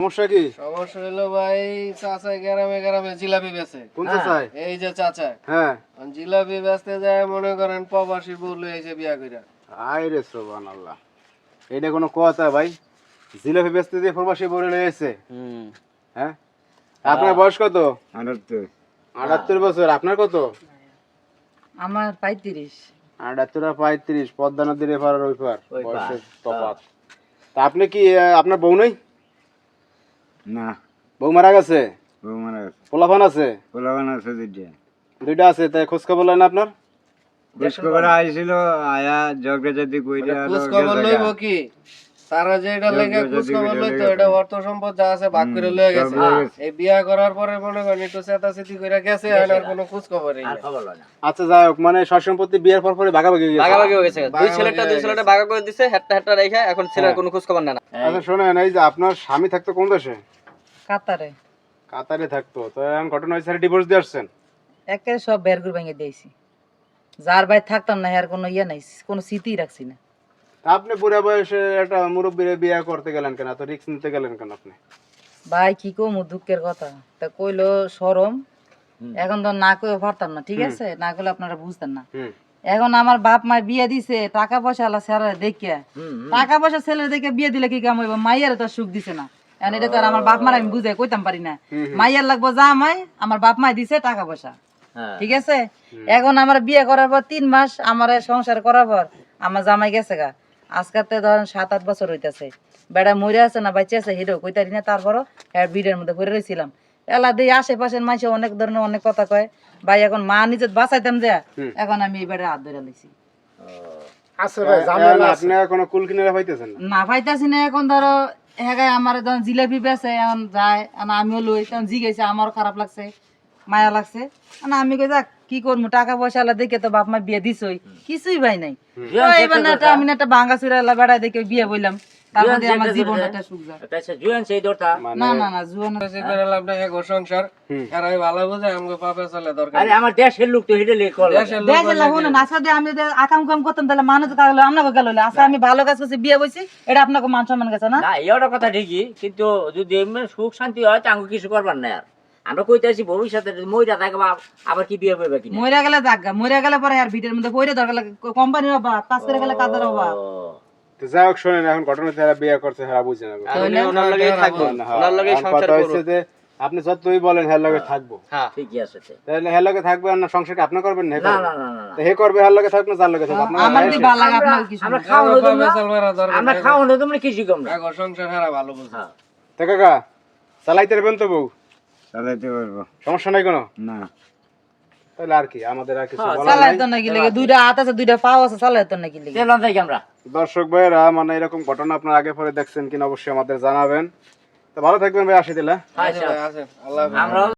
সমস্যা কি? সমস্যা হলো ভাই চাচা গ্রামে গ্রামে জিলাপি বেচে। কোন চাচাই? এই যে চাচা হ্যাঁ। জিলাপি বেচতে যায় মনে করেন প্রবাসী বউ লই এসে বিয়া কইরা। আয় রে সোবান আল্লাহ এটা কোনো কথা ভাই? জিলাপি বেচতে দিয়ে প্রবাসী বলে লয়েছে হ্যাঁ? আপনার বয়স কত? আটাত্তর। আটাত্তর বছর। আপনার কত? আমার পঁয়ত্রিশ। আটাত্তর আর পঁয়ত্রিশ পদ্মা নদীর এপার আর ওই পার বয়সের তফাৎ। তা আপনি কি আপনার বউ নেই? না। বউ মারা গেছে? বউ মারা গেছে। পোলাপান আছে? পোলাপান আছে দুইটা। দুইটা আছে তাই খোঁজ খবর না আপনার? খোঁজ খবর আইছিল আয়া ঝগড়া জাতি কইরা খোঁজ খবর লইব কি? তারা যে এটা লেগে খোঁজ খবর লইতো এটা অর্থ সম্পদ যা আছে ভাগ করে লয়ে গেছে। এই বিয়া করার পরে মনে করেন একটু চেতাচেতি করে গেছে আর আর কোনো খোঁজ খবরই নেই। আচ্ছা যাই হোক মানে সম্পত্তি বিয়ের পর পরে ভাগাভাগি হয়ে গেছে। ভাগাভাগি হয়ে গেছে। দুই ছেলেটা দুই ছেলেটা ভাগা করে দিছে হেটটা হেটটা রেখে এখন ছেলের কোনো খোঁজ খবর না। আচ্ছা শোনেন এই যে আপনার স্বামী থাকতো কোন দেশে? কাতারে। কাতারে থাকতো। তো এখন ঘটনা হয়েছে ডিভোর্স দিয়ে আসছেন? সব বের করে ভেঙে দিয়েছি। যার বাড়ি থাকতাম না আর কোনো ইয়ে নাই কোনো স্মৃতি রাখছি না। আপনি বুড়া বয়সে একটা মুরব্বীর বিয়ে করতে গেলেন কেন? এত রিস্ক নিতে গেলেন কেন আপনি? ভাই কি কম দুঃখের কথা। তা কইলো সরম। এখন তো না কইও পারতাম না ঠিক আছে? না করলে আপনারা বুঝতেন না। এখন আমার বাপ মা বিয়ে দিছে টাকা পয়সা আলা স্যার দেখিয়া। টাকা পয়সা ছেলে দেখে বিয়ে দিলে কি কাম হইব? মাইয়ার তো সুখ দিছে না। এখন এটা তো আর আমার বাপ মার আমি বুঝে কইতাম পারি না। মাইয়ার লাগবো যা মাই আমার বাপ মাই দিছে টাকা পয়সা। ঠিক আছে? এখন আমার বিয়ে করার পর তিন মাস আমার সংসার করার পর আমার জামাই গেছে গা। আজকাতে ধরেন সাত আট বছর হইতাছে। বেড়া মরে আছে না বাচ্চা আছে হিরো কইতারি না তারপরও ভিড়ের মধ্যে পড়ে রয়েছিলাম এলা দিয়ে আশেপাশের মানুষ অনেক ধরনের অনেক কথা কয় ভাই এখন মা নিজে বাঁচাইতাম যে এখন আমি এই বেড়ে হাত ধরে লইছি। এখন আপনি কোনো কুল কিনারা পাইতেছেন না? না পাইতাছি না এখন ধরো হেগায় আমার যখন জিলাপি বেছে এখন যায় আমিও লই তখন জিগেছে আমারও খারাপ লাগছে। মায়া লাগছে। না আমি কই যাক কি করব টাকা পয়সা আলা দেখে তো বাপ মা বিয়ে দিছই। কিছুই ভাই নাই। এবার না আমি না একটা ভাঙ্গা চুরা এলা বেড়ায় দেখে বিয়ে বইলাম। তারপরে আমার জীবনটা একটা সুখ যায়। না না না জুয়ান বেশি করে লাভ নাই এক ঘর সংসার। আর আমি ভালো বুঝে আমাকে পাপে চলে দরকার দেশের লোক তো হেঁটে লেখ দেশের লোক দেখে লাভ না আমি আকাম কাম করতাম তাহলে মানুষ কাজ আপনাকে গেল আচ্ছা আমি ভালো কাজ করছি বিয়ে বইছি এটা আপনাকে মান সম্মান গেছে না? না এটা কথা ঠিকই কিন্তু যদি সুখ শান্তি হয় তাঙ্গ কিছু করবার না আর। আমরা কইতেছি ভবিষ্যতে মইরা আবার কি বিয়ে করবে কিনা? মরে গেলে গেলে পরে আর ভিটের মধ্যে দরকার লাগে কাজ করে গেলে কাজের অভাব। তো যাই হোক শোনেন এখন ঘটনা যারা বিয়ে করছে তারা বুঝে নেবে আমি ওনার লগেই থাকব হ্যাঁ, ওনার লগেই এখন সংসার কথা করব। হচ্ছে যে আপনি যতই বলেন হ্যার লগে থাকব। হ্যাঁ। ঠিকই আছে তাহলে হ্যার লগে থাকবে আর না সংসারকে আপনি করবেন না হে না করবে? না না না না। তো হে করবে হ্যার লগে থাকবে না যার লগে থাকবে আপনার আমার ভালো লাগে আপনাকে কিছু আমরা না। খাওয়ানো দরকার আমরা। খাওয়ানো তোমরা কিছু কম না সংসার হারা ভালো বুঝে। হ্যাঁ। তো কাকা চালাইতে পারবেন তো বউ? চালাইতে পারব। সমস্যা নাই কোনো? না। তাহলে আর কি আমাদের আর কিছু বলার নাই। তো নাকি? লেগে দুইটা হাত আছে দুইটা পাও আছে চালাই নাকি লেগে চলুন থাকি আমরা। দর্শক ভাইয়েরা মানে এরকম ঘটনা আপনার আগে পরে দেখছেন কিনা অবশ্যই আমাদের জানাবেন। তো ভালো থাকবেন ভাই আসি দিলা আল্লাহ হাফেজ।